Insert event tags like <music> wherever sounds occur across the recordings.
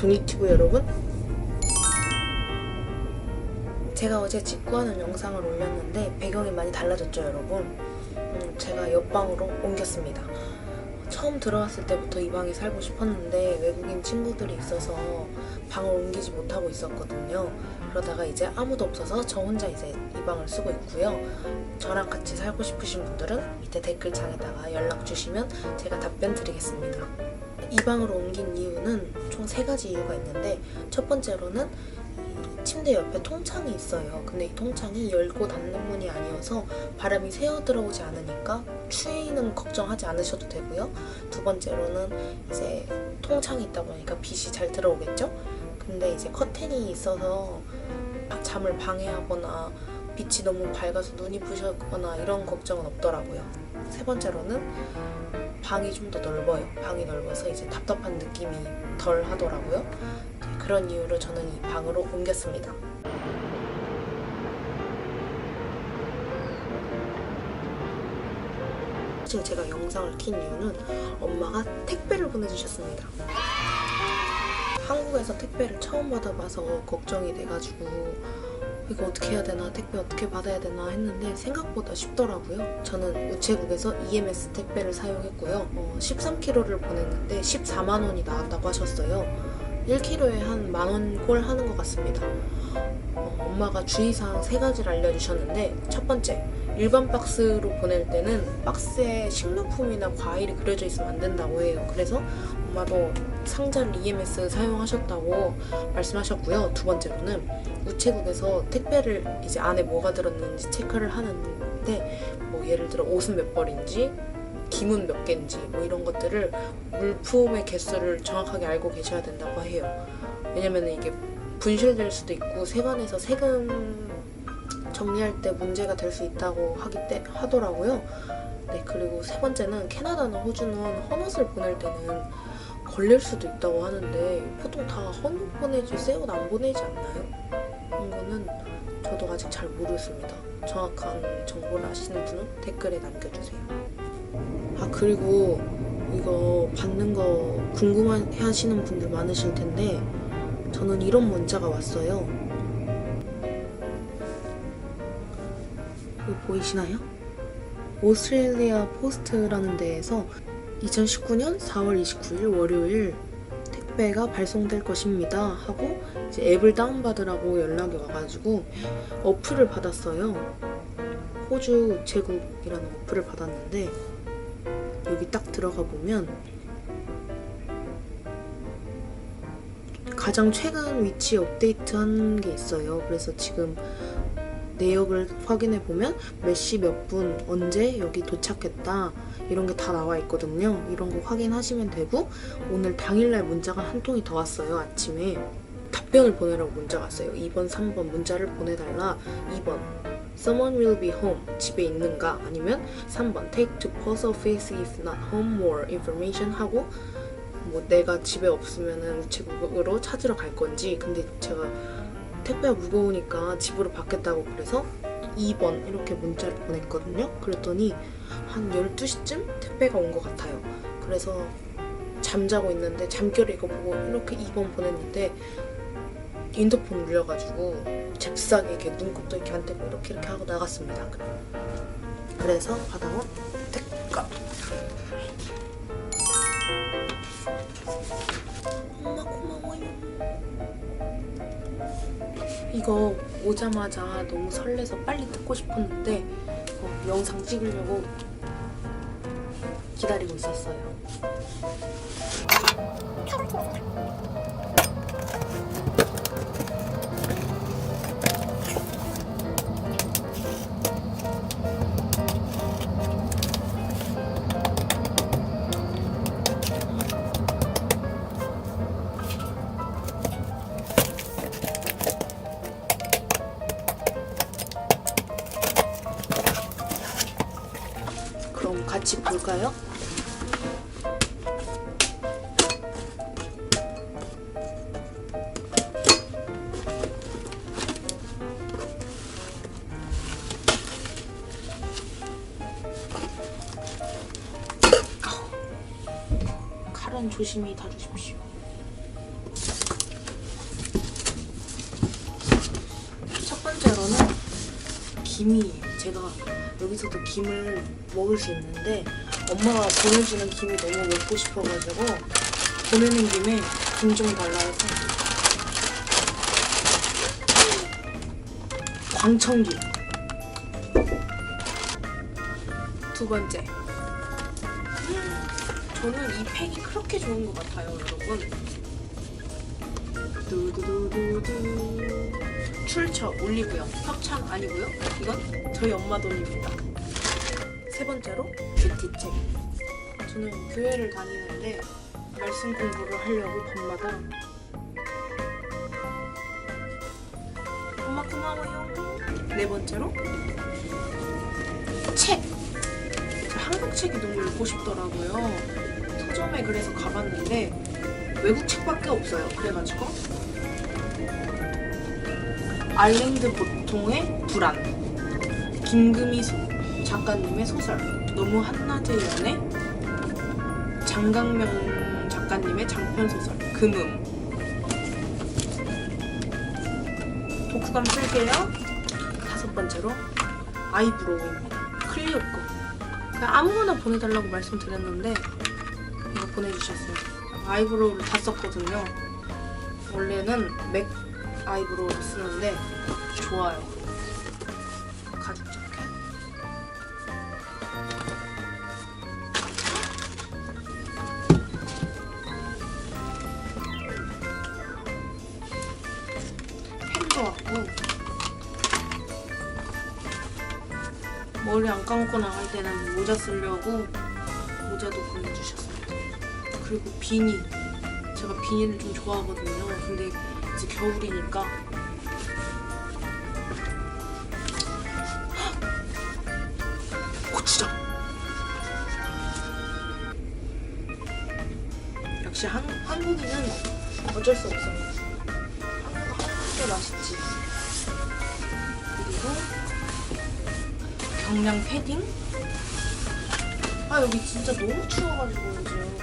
도니티브 여러분? 제가 어제 직구하는 영상을 올렸는데 배경이 많이 달라졌죠 여러분? 음, 제가 옆방으로 옮겼습니다. 처음 들어왔을 때부터 이 방에 살고 싶었는데 외국인 친구들이 있어서 방을 옮기지 못하고 있었거든요. 그러다가 이제 아무도 없어서 저 혼자 이제 이 방을 쓰고 있고요. 저랑 같이 살고 싶으신 분들은 밑에 댓글창에다가 연락 주시면 제가 답변 드리겠습니다 이 방으로 옮긴 이유는 총 세 가지 이유가 있는데 첫 번째로는 이 침대 옆에 통창이 있어요. 근데 이 통창이 열고 닫는 문이 아니어서 바람이 새어 들어오지 않으니까 추위는 걱정하지 않으셔도 되고요. 두 번째로는 이제 통창이 있다 보니까 빛이 잘 들어오겠죠? 근데 이제 커튼이 있어서 잠을 방해하거나 빛이 너무 밝아서 눈이 부셨거나 이런 걱정은 없더라고요. 세 번째로는 방이 좀 더 넓어요. 방이 넓어서 이제 답답한 느낌이 덜 하더라고요. 네, 그런 이유로 저는 이 방으로 옮겼습니다. 사실 제가 영상을 킨 이유는 엄마가 택배를 보내주셨습니다. 한국에서 택배를 처음 받아봐서 걱정이 돼가지고 이거 어떻게 해야 되나 택배 어떻게 받아야 되나 했는데 생각보다 쉽더라고요. 저는 우체국에서 EMS 택배를 사용했고요. 어, 13kg를 보냈는데 14만 원이 나왔다고 하셨어요. 1kg에 한 만원 꼴 하는 것 같습니다. 어, 엄마가 주의사항 세 가지를 알려주셨는데 첫 번째 일반 박스로 보낼 때는 박스에 식료품이나 과일이 그려져 있으면 안 된다고 해요. 그래서 엄마도 상자를 EMS 사용하셨다고 말씀하셨고요. 두 번째로는 우체국에서 택배를 이제 안에 뭐가 들었는지 체크를 하는데 뭐 예를 들어 옷은 몇 벌인지 기문 몇 개인지 뭐 이런 것들을 물품의 개수를 정확하게 알고 계셔야 된다고 해요. 왜냐면 이게 분실될 수도 있고 세관에서 세금 정리할 때 문제가 될 수 있다고 하기 때 하더라고요. 네 그리고 세 번째는 캐나다나 호주는 헌옷을 보낼 때는 걸릴 수도 있다고 하는데 보통 다 헌옷 보내지 새옷 안 보내지 않나요? 이거는 저도 아직 잘 모르겠습니다. 정확한 정보를 아시는 분은 댓글에 남겨주세요. 아 그리고 이거 받는 거 궁금해 하시는 분들 많으실 텐데 저는 이런 문자가 왔어요. 보이시나요? 오스트레일리아 포스트라는 데에서 2019년 4월 29일 월요일 택배가 발송될 것입니다 하고 이제 앱을 다운받으라고 연락이 와가지고 어플을 받았어요. 호주 우체국이라는 어플을 받았는데 여기 딱 들어가 보면 가장 최근 위치 업데이트한 게 있어요. 그래서 지금 내역을 확인해 보면 몇 시 몇 분 언제 여기 도착했다 이런 게 다 나와 있거든요. 이런 거 확인하시면 되고 오늘 당일날 문자가 한 통이 더 왔어요. 아침에 답변을 보내라고 문자가 왔어요. 2번, 3번 문자를 보내달라. 2번 Someone will be home. 집에 있는가? 아니면 3번 Take to post office if not home more information 하고 뭐 내가 집에 없으면은 우체국으로 찾으러 갈 건지 근데 제가 택배가 무거우니까 집으로 받겠다고 그래서 2번 이렇게 문자를 보냈거든요. 그랬더니 한 12시쯤 택배가 온 것 같아요. 그래서 잠자고 있는데 잠결에 이거 보고 이렇게 2번 보냈는데 인터폰 울려가지고 잽싸게 이렇게 눈곱도 이렇게 안 떼고 이렇게 이렇게 하고 나갔습니다. 그래서 받아온 택가 엄마 고마워요. 이거 오자마자 너무 설레서 빨리 뜯고 싶었는데 어, 영상 찍으려고 기다리고 있었어요. 조심히 다루십시오. 첫 번째로는 김이에요. 제가 여기서도 김을 먹을 수 있는데 엄마가 보내주는 김이 너무 먹고 싶어가지고 보내는 김에 김 좀 달라 해서 광청김 두 번째 저는 이 팩이 그렇게 좋은 것 같아요 여러분. 두두두두두. 출처 올리브영. 협찬 아니고요. 이건 저희 엄마 돈입니다. 세 번째로 큐티책. 저는 교회를 다니는데 말씀 공부를 하려고 밤마다 엄마 고마워요. 네 번째로 책 한국 책이 너무 읽고 싶더라고요. 서점에 그래서 가봤는데 외국 책밖에 없어요. 그래가지고 알랭드 보통의 불안. 김금희 소- 작가님의 소설. 너무 한낮의 연애? 장강명 작가님의 장편 소설. 금음. 독후감 쓸게요. 다섯 번째로 아이브로우입니다. 클리오 거 그냥 아무거나 보내달라고 말씀드렸는데 이거 보내주셨어요. 아이브로우를 다 썼거든요. 원래는 맥 아이브로우를 쓰는데 좋아요. 가죽 자켓. 펜도 왔고 머리 안 감고 나갈 때는 모자 쓰려고 모자도 보내주셨습니다. 그리고 비니 제가 비니를 좀 좋아하거든요. 근데 이제 겨울이니까 역시 한, 한국인은 어쩔 수 없어요. 한국 한국의 맛있지. 경량 패딩? 아 여기 진짜 너무 추워가지고 요즘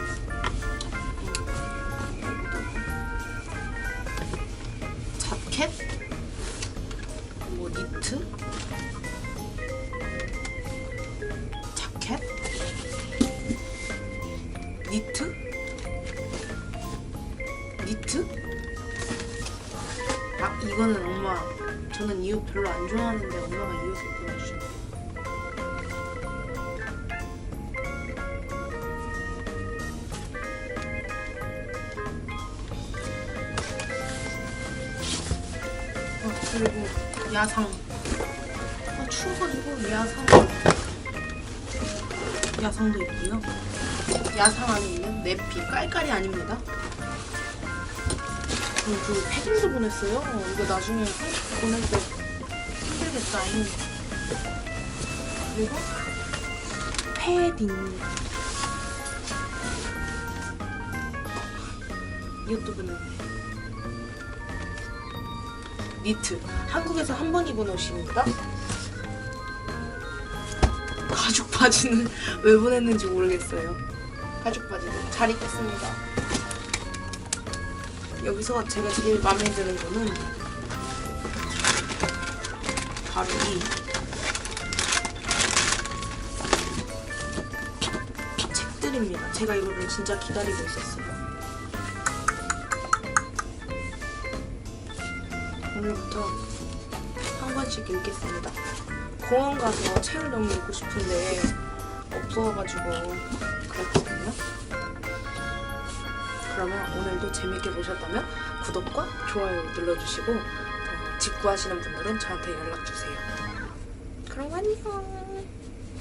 자켓? 뭐 니트? 자켓? 니트? 니트? 아 이거는 엄마 저는 이옷 별로 안 좋아하는데 엄마가 이 옷을 보여주셨 그리고 야상. 아, 추워가지고 야상. 야상도 있고요. 야상 안에 있는 내피 깔깔이 아닙니다. 그리고 그 패딩도 보냈어요. 이거 나중에 보낼 때 힘들겠다. 그리고 패딩. 이것도 보냈네. 니트. 한국에서 한 번 입은 옷입니다 가죽 바지는 <laughs> 왜 보냈는지 모르겠어요. 가죽 바지도 잘 입겠습니다. 여기서 제가 제일 마음에 드는 거는 바로 이. 책들입니다. 제가 이거를 진짜 기다리고 있었어요 오늘부터 한 권씩 읽겠습니다. 공원 가서 책을 너무 읽고 싶은데 없어가지고 그랬거든요. 그러면 오늘도 재밌게 보셨다면 구독과 좋아요 눌러주시고 어, 집 구하시는 분들은 저한테 연락 주세요. 그럼 안녕.